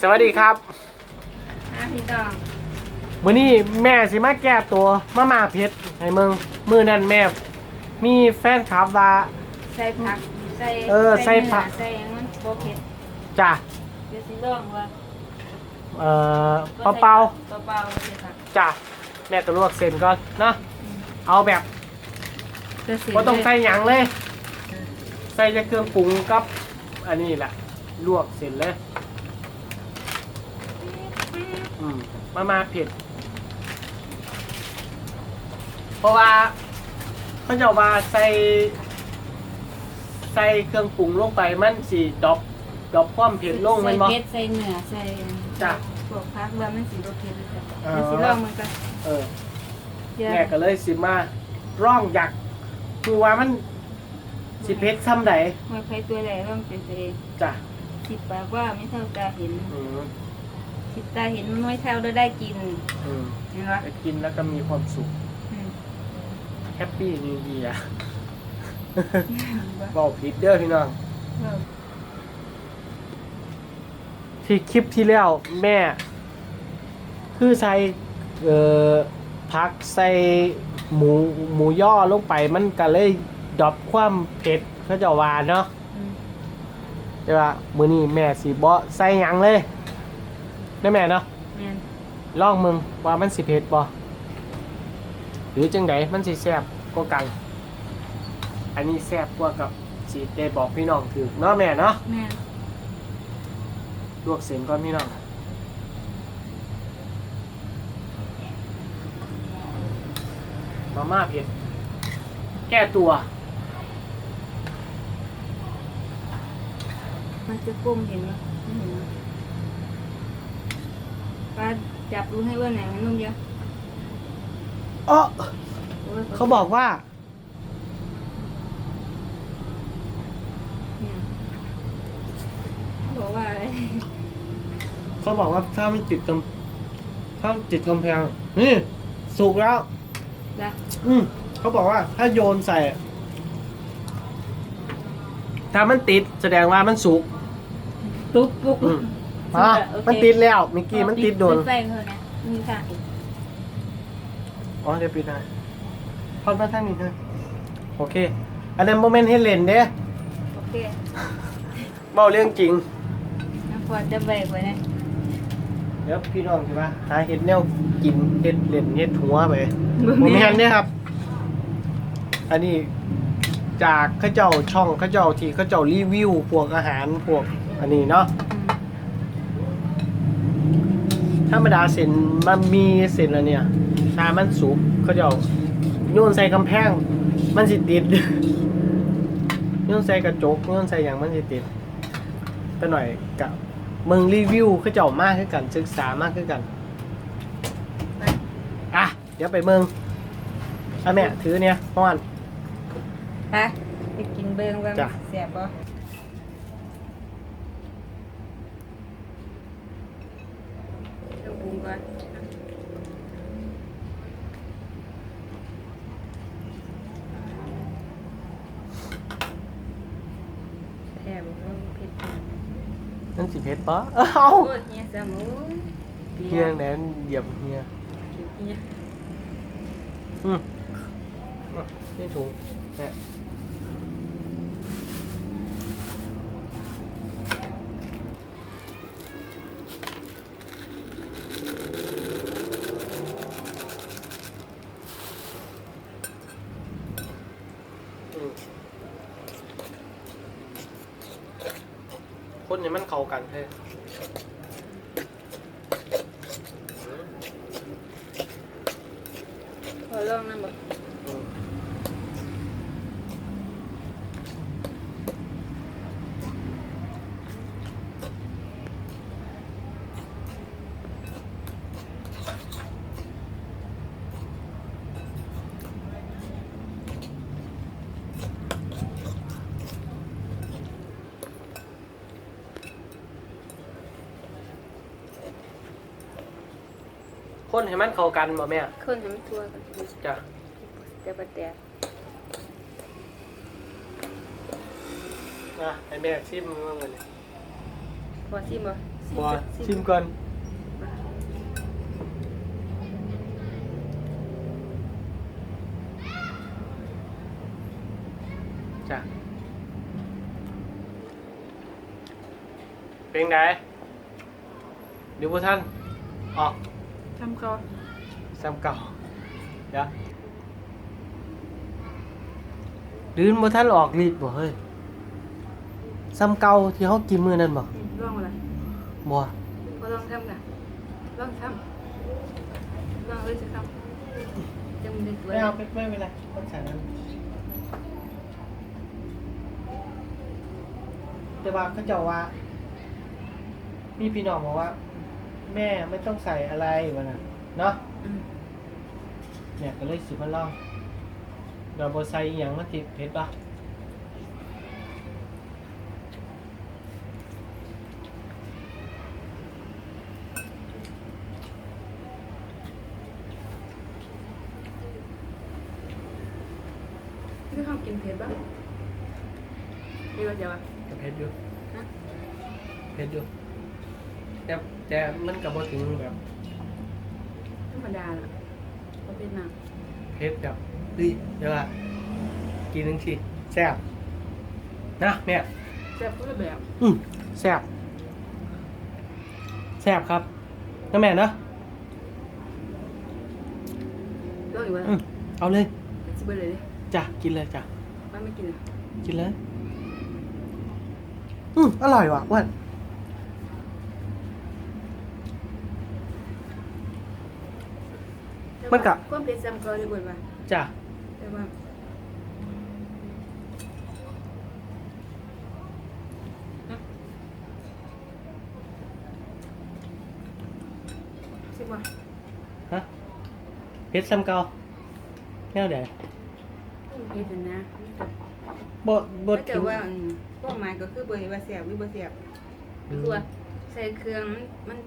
สวัสดีครับอะพี่ต้องมื้อนี้แม่สิมาแก้ตัวมามาเพชรให้มึงมื้อนั้นแม่ มีแฟนคลับว่า ใส่ผัก ใส่เออใส่ผัก เนื้อใส่หยังมันโบเผ็ดจ้ะเดี๋ยวสิลองว่าเอ่อเปาเปาเปล่าๆใส่ผักๆจ้ะแม่ก็ลวกเส้นก่อนเนาะเอาแบบเดี๋ยวสิบ่ต้องใส่หยังเลย ใส่แต่เครื่องปรุงกับ อันนี้แหละลวกเสร็จเลยอื มมามาเผ็ด เพราะว่าเขาจะว่าใส่ใส่เครื่องปรุงลงไปมันสีดรอปดรอปความเผ็ดลงแมันบ่ ใส่เผ็ดใส่เนื้อใส่จ้ะ พวกผักว่ามันสิโบเผ็ดเลยจ้ะอ๋อเดี๋ยวสิลองมันก็เออ เดี๋ยวแม่ก็เลยสิมาร่องอยากคือว่ามันสิเผ็ดซ้ำใดไม่ใครตัวใดลองเป็นตัวเองจ้ะสิบปากว่าไม่เท่าตาเห็น อืม สิบตาเห็นไม่เท่าได้ได้กินอืมเห็นปะไปกินแล้วก็มีความสุขอืมแฮปปี้นิวเยียร์บอกผิดเด้อพี่น้อง เออที่คลิปที่แล้วแม่ คือใส่เอ่อพักใส่หมูหมูย่อลงไปมันก็เลยดรอปความเผ็ดเขาจะว่าเนาะอืมใช่ป่ะมื้อนี้แม่สิบ่ใส่หยังเลย ได้แม่เนาะแม่นลองมึงว่ามันสิเผ็ดบ่หรือจังไดมันสิแซ่บกว่ากัน อันนี้แซ่บกว่ากับสิได้บอกพี่น้องถือเนาะแม่เนาะแม่นลวกเส้นก่อนพี่น้องมาม่าเผ็ดแก้ตัว มันจะก้มเห็นไหมไม่เห็นไหม ป้าจับดูให้ว่าไหนมันนุ่มเยอะเอ้อโอ้ยเขาบอกว่า เนี่ยเขาบอกว่าอะไรเขาบอกว่าถ้าไม่ติดกำถ้าติดกำแพงนี่สุกแล้วละอืมเขาบอกว่า ถ้าโยนใส่ ถ้ามันติดแสดงว่ามันสุกปุ๊บปุ๊บอืม สุอะกอะโอเคมันติดแล้วเมื่อกี้มันติดโดนใส่เขานะมีค่ะอีกอ๋อเดี๋ยวปิดให้พอดมาทางนี้เถอะโอเค อันนั้นโมเมนต์ให้เล่นเด้โอเคเบาเรื่องจริง น้ำพอจะแบกไว้นะเดี๋ยวพี่น้องใช่ปะหาเห็ดแนวกินเห็ดเล่นเห็ดหัวไปโมเมนต์เนี่ยครับ อันนี้จากเข้าเจ้าช่องเข้าเจ้าที่เข้าเจ้ารีวิวพวกอาหารพวกอันนี้เนาะ ธรรมดาเส้นมันมีเส้นแล้วเนี่ยถ้ามันสุกเขาจะเอาโยนใส่กำแพง มันสิติดโยนใส่กระจกโยนใส่อย่างมันสิติดก็หน่อยกับมึงรีวิวเขาเจ้ามากขึ้นกัน ศึกษามากขึ้นกันอะเดี๋ยวไปเมืองอะแม่ถือเนี่ยป้อน ไปไปกินเบิ้งบ้างจ้ะ เสียบบ่เอาปรุงก่อนแถมว่าเผ็ดจัง นั่นสิเพชรปะเอ้าโอ้ยเฮียสมูเฮียแหนนเหยียบเฮียเฮียอืมอะนี่ถุงแม่อืมคน เนี่ยมันเข้ากันเท่ขอลองนะบ่อืม คนให้มันเข้ากันบ่แม่คนให้มันทั่วกันจ้ะแต่บ่แตกอะให้แม่ชิมมันเลยพอสิบ่บัวชิมก่อนจ้ะเป็นไงเดี๋ยวพวกท่านออก ทำเขาซ้ำเก่าเดี๋ยวดืนบ่ท่านออกฤทธิ์บ่เฮ้ยซ้ำเก่าที่เขากินมื้อนั้นบ่อืมลองมาละบ่ก็ลองทำกันลองทำลองเลยสิครับจะมันได้ตัวไม่เอาไม่ไม่เป็นไรต้องใส่นั้นแต่ว่าเขาเจ้าว่า มีพี่น้องบอกว่า แม่ไม่ต้องใส่อะไรวะน่ะเนาะอืมเนี่ยก็เลยสิมาลองเราบ่ใส่อหย่างมันติดเผ็ดปะนี่เขากินเผ็ดปะเดี๋ยวเดี๋ยวอะก็เผ็ดอยู่ฮะเผ็ดอยู่ แต่แต่มันก็บ่ถึงแบบธรรมดาล่ะเขาเป็นหนักเผ็ดแบบเฮ้ยเดี๋ยวว่ากินหนึงทีแซ่บนะแม่แต่คนละแบบอืมแซ่บแซ่บครับนะแม่เนาะลองอีกว่าอืมเอาเลยสิเบอร์เลยดิจ้ะกินเลยจ้ะว่าไม่กินอะกินเลย อืมอร่อยว่ะอ้วน มันกะความเผ็ดซ้ำเก็ได้เบิดว่าจ้ะแต่ว่าสิว่าฮะเผ็ดซ้ำเก่าแนวใดเผ็ดนะบ่บ่แต่ถึงว่าก็หมายก็คือเบอร์ว่าแซ่บหรือบ่แซ่บก็คือว่าใส่เครื่องมันมัน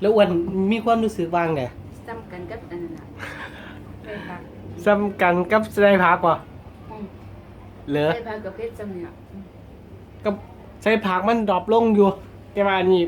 แล้วอ้วนมีความรู้สึกว่างได ซ้ำกันกับอันนั้นน่ะใส่ผักซ้ำกันกับใส่ผักบ่อืมเหลือใส่ผักกับเผ็ดซ้ำเนี่ยอืมกับใส่ผักมันดรอปลงอยู่ แต่ว่าอันนี้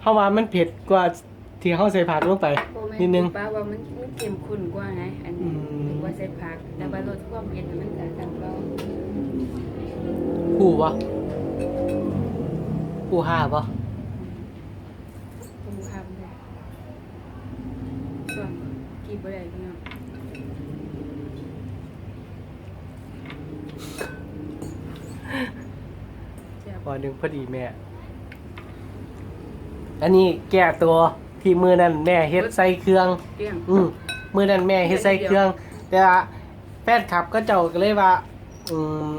เฮาว่ามันเผ็ดกว่าที่เฮาใส่ผักลงไปบ่แม่นิดนึง ป้าว่ามันมันเข้มข้นกว่าไงอันอืนี้มนึกว่าใส่ผักแต่ว่ารสความเผ็ดน่ะมันก็ซ้ำเราคู่บ่คู่ห้าบ่ผมทำได้ส่วนกี่ บ่ได้พี่น้องแซ่บพอหนึงพอดีแม่ อันนี้แก้ตัวที่มือนั้นแม่เฮ็ดใส่เครื่อง เกลี้ยงอืมมือนั้นแม่เฮ็ดใส่เครื่อง แต่ว่าแฟนคลับก็เจ้าก็เลยว่า อืม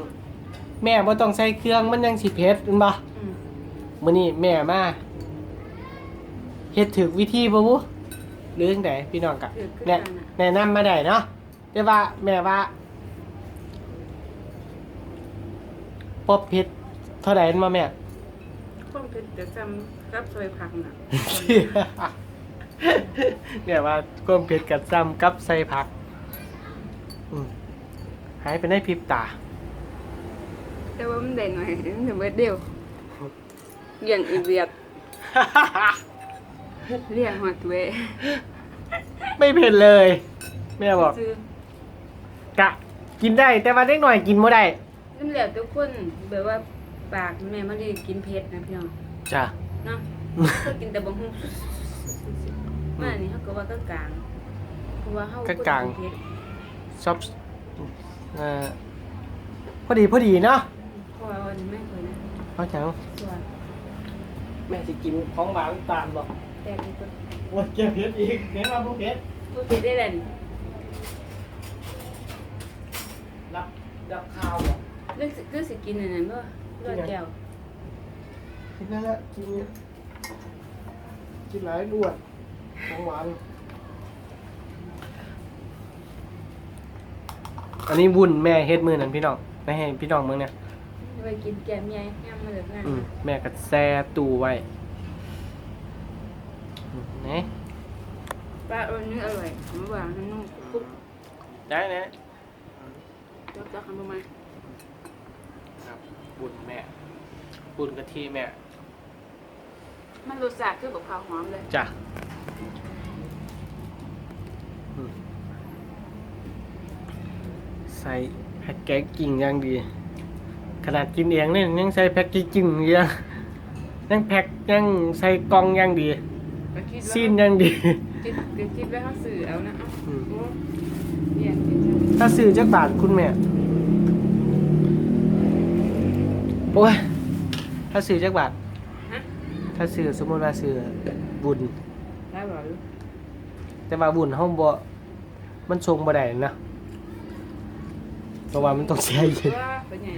แม่บ่ต้องใส่เครื่องมันยังสิเผ็ดแม่นบ่อืมมื้อนี้แม่มาเฮ็ดถึกวิธีบ่บุ หรือจังไดพี่น้องก็คือคือแนะกันน่ะแนะนำมาได้เนาะแต่ว่าแม่ว่าปอบเผ็ดเท่าใดมาแม่ความเผ็ดจะซ้ำกับซอยผักน่ะเนี่ยว่าก้มเผ็ดกับซ้ำกับใส่ผักอืมหายไปในพริบตา แต่ว่ามันได้หน่อยมันจะเบิดเดียวเลี้ยงอีเวียด เลี้ยงหอดเวยไม่เผ็ดเลยแม่บอกซื้อกะกินได้แต่ว่าเด็กหน่อยกินไม่ได้นั่นแหละทุกคนแบบว่าปากแม่มันได้กินเผ็ดนะพี่น้องจ้ะเนาะก็กินแต่บางหุ่มาอันนี้เขาก็ว่าก็กลางเพราะว่าเขาก็กลางเผ็ดชอบเอ่อพอดีพอดีเนาะเพราะว่าวันนี้ไม่เคยนะเข้าใจไหมส่วนแม่จะกินของหวานตามบอก แต่ที่ตัวว่าเก็บเผ็ดอีกเห็นว่าพวกเผ็ดผู้เผ็ดได้เลยนี่รับรับข้าวบอกเลือกสิเลือกสิกินอันนั้นบ่เลือกแก้วกินนั่นแหละกินกินหลายด้วนของหวานอันนี้วุ่นแม่เฮ็ดมือนั่นพี่น้องไม่ให้พี่น้องเมืองเนี่ย ไปกินแกมใหญ่ย่ำมาเลิกงาน อืมแม่ก็แซ่ตู้ไว้อืม ไหนปลาอันนี้อร่อยหวานนุ่มคุกได้นะจับจับกันประมาณครับบุญแม่ บุญกะทิแม่ มันรสชาติคือแบบข้าวหอมเลยจ้ะอืมใส่แพ็กเกจกิ่งอย่างดี ขนาดกินเองเนี่ยยังใส่แพ็กเกจกิ่งเยอะยังแพ็กยังใส่กล่องอย่างดี ก็คิดว่าซีนอย่างดี คิดเดี๋ยวคิดไว้เขาสื่อเอานะเอาอืม โอ้เรียนเดี๋ยวจะถ้าซื้อจักบาทคุณแม่ โอ้ย ถ้าซื้อจักบาท ฮะถ้าซื้อสมมติว่าซื้อบุญ ได้บ่ลูกแต่ว่าบุญห้องบ่มันทรงบ่ได้นะ เพราะว่ามันต้องแช่เย็นว่าเป็นไง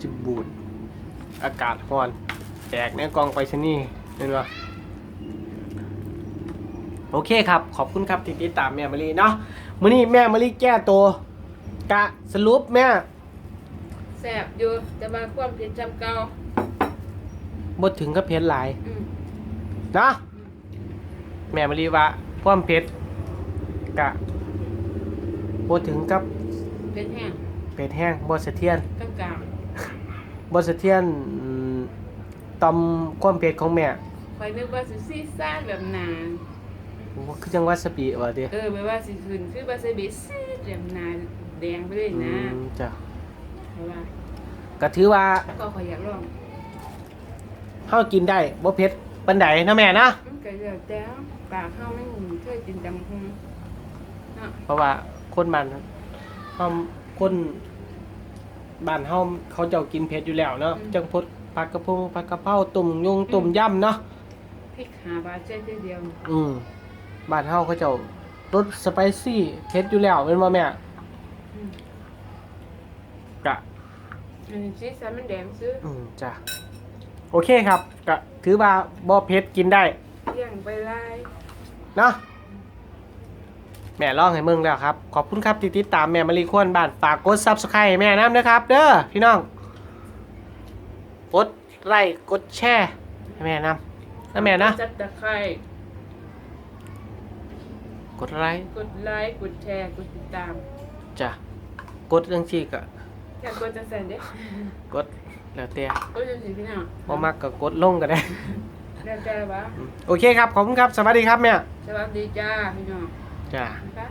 จะบูด อากาศร้อนแตกในกล่องไปชนี่เห็นป่ โอเคครับ ขอบคุณครับที่ติดตามแม่มะลิเนาะมื้อนี้แม่มะลิแก้ตัวกะสรุปแม่แสบอยู่แต่ว่าความเผ็ดจำเก่าบ่ถึงกับเผ็ดหลายอืมเนาะแม่มะลิว่าความเผ็ดกะบ่ถึงกับเผ็ดแห้งเผ็ดแห้งบ่สะเทือนกลางกลางบ่สะเทือนอืมต่อมความเผ็ดของแม่ๆคอยนึกว่าสิซีซ่าแบบนานโอ้ คือจังว่าสปีว่าติเออแบบว่าสิคืนคือว่าสิบิซีดแบบนานแดงไปเลยอืนะมจ้ะเพราะว่าก็ถือว่าก็ขอยอยากลองเฮากินได้บ่เผ็ดปานใดนะแม่นะมันก็แล้วแต่ปากเฮาไม่เคยกินดำคงเนาะเพราะว่าคนบ้านเฮาคนบ้านเฮาเขาเจ้ากินเผ็ดอยู่แล้วเนาะจังพดผักกระพงผักกะเพราต้มยงต้มยำเนาะพริกหาบาทเจ๊เดียวอืม บ้านเฮาเขาเจ้ารสสไปซี่เผ็ดอยู่แล้วเป็นบ่แม่อืม กะ อันนี้ซีซ่ามันแดงซื้ออืมจ้ะโอเคครับกะถือว่าบ่เผ็ดกินได้เลี้ยงไปไล่เนาะแม่ร้องให้มึงแล้วครับ ขอบคุณครับที่ติดตามแม่มารีควรบ้านฝากกด Subscribe ให้แม่น้ำนะครับ เด้อพี่น้อง กดไลค์กดแชร์ให้แม่น้ำนะแม่นะ จัดตะไคร้ กดไลค์กดไลค์กดแชร์กดติดตามจ้ะกดเรื่องที่ก็อยากกดจะแสนเด้กดแล้วแต่กดจะสิพี่น้องพอมักก็กดลงก็ได้แล้วใจวะโอเคครับขอบคุณครับ สวัสดีครับแม่สวัสดีจ้าพี่น้องจ้านะคะ